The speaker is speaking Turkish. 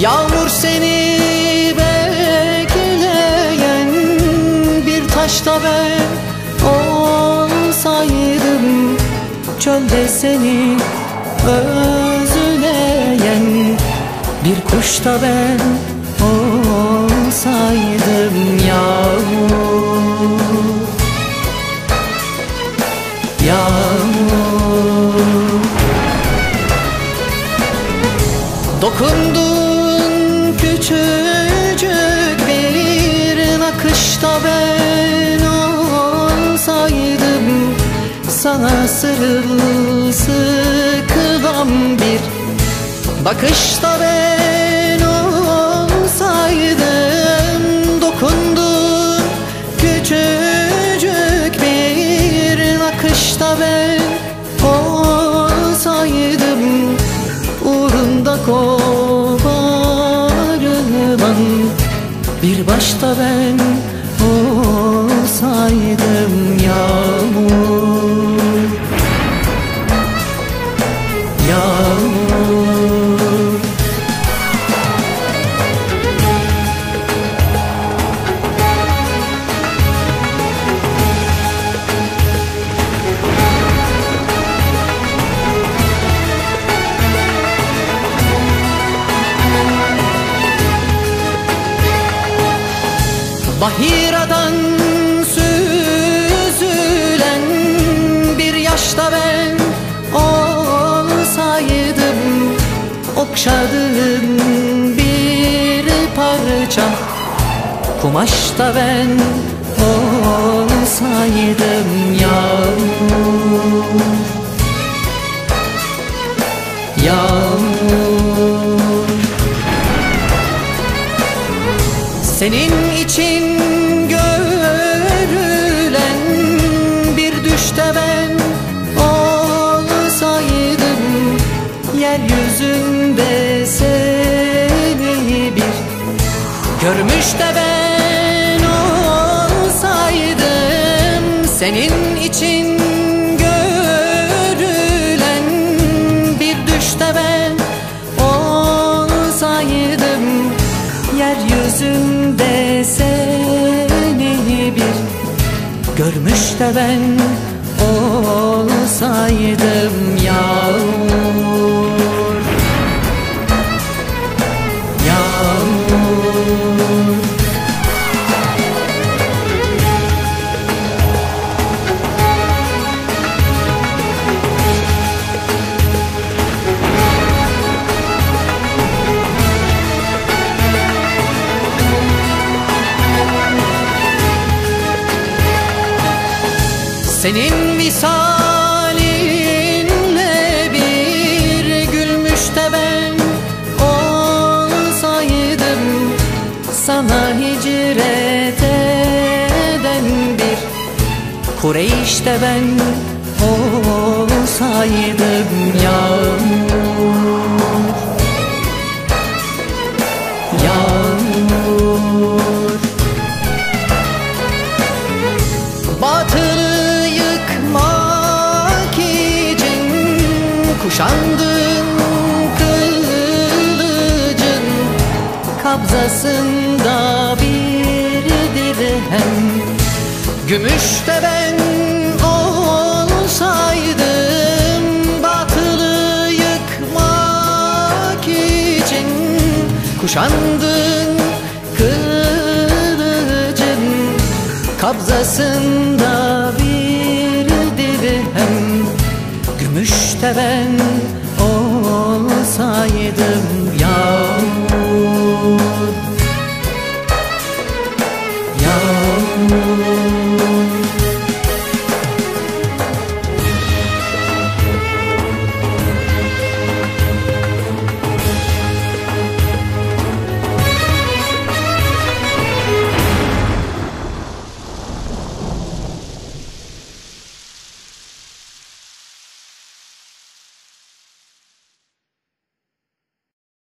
Yağmur seni bekleyen bir taşta ben olsaydım Çölde seni özleyen bir kuşta ben olsaydım. Yağmur küçücük bir nakışta ben olsaydım Sana sırılsıklam bir bakışta ben olsaydım Dokundun. Küçücük bir nakışta ben olsaydım Uğrunda koparılan bir başta ben olsaydım Yağmur Bahiradan süzülen bir yaşta ben olsaydım Okşadığın bir parça kumaşta ben olsaydım Yağmur Yağmur. Senin için görmüş de ben olsaydım Senin için görülen bir düşte ben olsaydım. Yeryüzünde seni bir görmüş de ben olsaydım Yağmur Senin misalinle bir gülmüş de ben olsaydım Sana hicret eden bir Kureyş'te ben olsaydım Yağmur kuşandın kılıcın Kabzasında bir dirhem Gümüşte ben olsaydım Batılı yıkmak için kuşandın kılıcın Kabzasında Gümüşte ben olsaydım